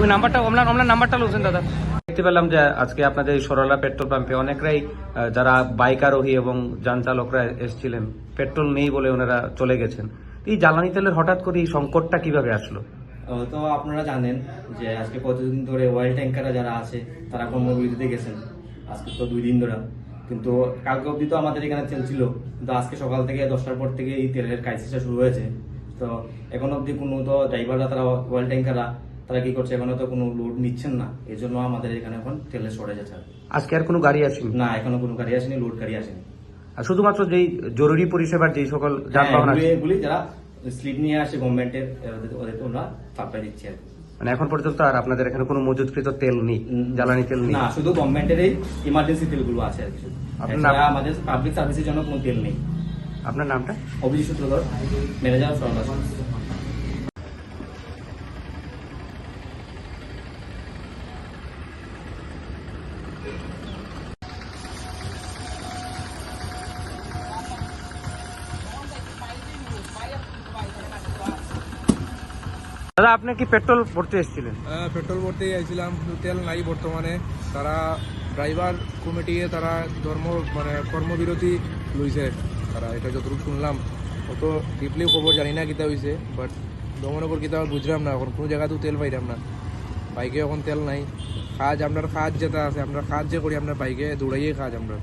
ওই নাম্বারটা নাম্বারটা দাদা। দেখতে যে আজকে আপনাদের সরলা পেট্রোল পাম্পে যারা এবং যান চালকরা এসেছিলেন, পেট্রোল নেই বলে ওনারা চলে গেছেন। এই জ্বালানি তেলের হঠাৎ করে এই সংকটটা কীভাবে আসলো? তো আপনারা জানেন যে আজকে কতদিন ধরে অয়েল ট্যাঙ্কাররা যারা আছে তারা কর্মবিরতিতে গেছেন। আজকে তো দুই দিন ধরে। কিন্তু কালকে অবধি তো আমাদের এখানে তেল ছিল। কিন্তু আজকে সকাল থেকে দশটার পর থেকে এই তেলের ক্রাইসিসটা শুরু হয়েছে। তো এখন অবধি কোনো তো ড্রাইভাররা তারা অয়েল ট্যাঙ্কাররা তারা কি করছে? এখনও তো কোনো লোড নিচ্ছেন না। এই জন্য আমাদের এখানে এখন তেলের শর্টেজ আছে। আজকে আর কোনো গাড়ি আসেনি? না এখনও কোনো গাড়ি আসেনি লোড গাড়ি আসেনি। আর শুধুমাত্র যেই জরুরি পরিষেবার যেই সকল হ্যাঁ, যানবাহন আছে। এগুলি- এগুলি যারা স্লিপ নিয়ে আসে গভর্নমেন্টের ওদেরকে ওরা সাপ্লাই দিচ্ছে আর। মানে এখন পর্যন্ত আর আপনাদের এখানে কোনো মজুতকৃত তেল নেই জ্বালানি তেল নেই? না শুধু গভর্নমেন্টের এই ইমার্জেন্সি তেলগুলো আছে আর কিছু আপনার আমাদের পাবলিক সার্ভিসের জন্য কোনো তেল নেই। আপনার নামটা? অভিজিৎ সূত্রধর ম্যানেজার সরকার দাদা, আপনি কি পেট্রোল ভরতে এসেছিলেন? পেট্রোল ভরতে আইছিলাম তেল নাই বর্তমানে। তারা ড্রাইভার কমিটিয়ে তারা ধর্ম মানে কর্মবিরতি লইছে। তারা এটা যতটুকু শুনলাম, অত ডিপলি খবর জানি না কিতা হয়েছে বাট দমনগর কিতা বুঝলাম না, এখন কোনো জায়গাতেও তেল পাইলাম না। বাইকে এখন তেল নাই। কাজ আপনার কাজ যেটা আছে আমরা কাজ যে করি, আপনার বাইকে দৌড়াইয়ে কাজ আমরা।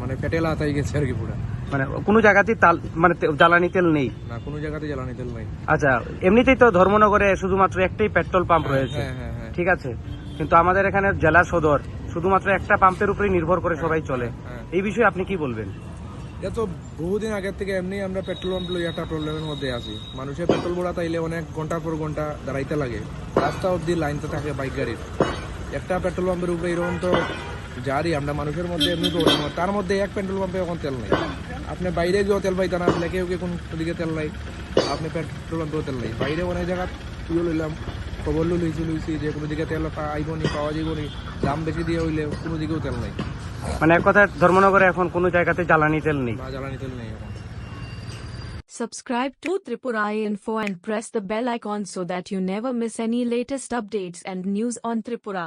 মানে পেটেল হাতাই গেছে আর কি পুরা। মানে কোনো জায়গাতেই তাল মানে জ্বালানি তেল নেই? না কোনো জায়গাতে জ্বালানি তেল নাই। আচ্ছা এমনিতেই তো ধর্মনগরে শুধুমাত্র একটাই পেট্রোল পাম্প রয়েছে। হ্যাঁ হ্যাঁ হ্যাঁ। ঠিক আছে। কিন্তু আমাদের এখানে জেলা সদর শুধুমাত্র একটা পাম্পের উপরেই নির্ভর করে সবাই চলে। হ্যাঁ। এই বিষয়ে আপনি কি বলবেন? এটা তো বহুদিন আগের থেকে এমনি আমরা পেট্রোল পাম্প লই একটা প্রবলেমের মধ্যে আছি। মানুষের পেট্রোল ভরা তাইলে অনেক ঘণ্টার পর ঘণ্টা দাঁড়াইতে লাগে। রাস্তা অব্দি লাইনতে থাকে বাইক গাড়ির একটা পেট্রোল পাম্পের উপরে এরকম তো যারই আমরা মানুষের মধ্যে এমনি প্রবলেম তার মধ্যে এক পেট্রোল পাম্পে এখন তেল নেই। আপনি বাইরে গিয়েও তেল পাইতেন আপনি কেউ কোন দিকে তেল নাই আপনি পেট্রোল পাম্পেও তেল নাই। বাইরে অনেক জায়গা তুইও লইলাম খবর লই লইছি লইছি যে কোনো দিকে তেল আইব নি পাওয়া যাইব নি দাম বেশি দিয়ে হইলে কোনো দিকেও তেল নাই। মানে এক কথায় ধর্মনগরে এখন কোনো জায়গাতে জ্বালানি তেল নেই। জ্বালানি তেল নেই এখন। Subscribe to Tripura Info and press the bell icon so that you never miss any latest updates and news on Tripura.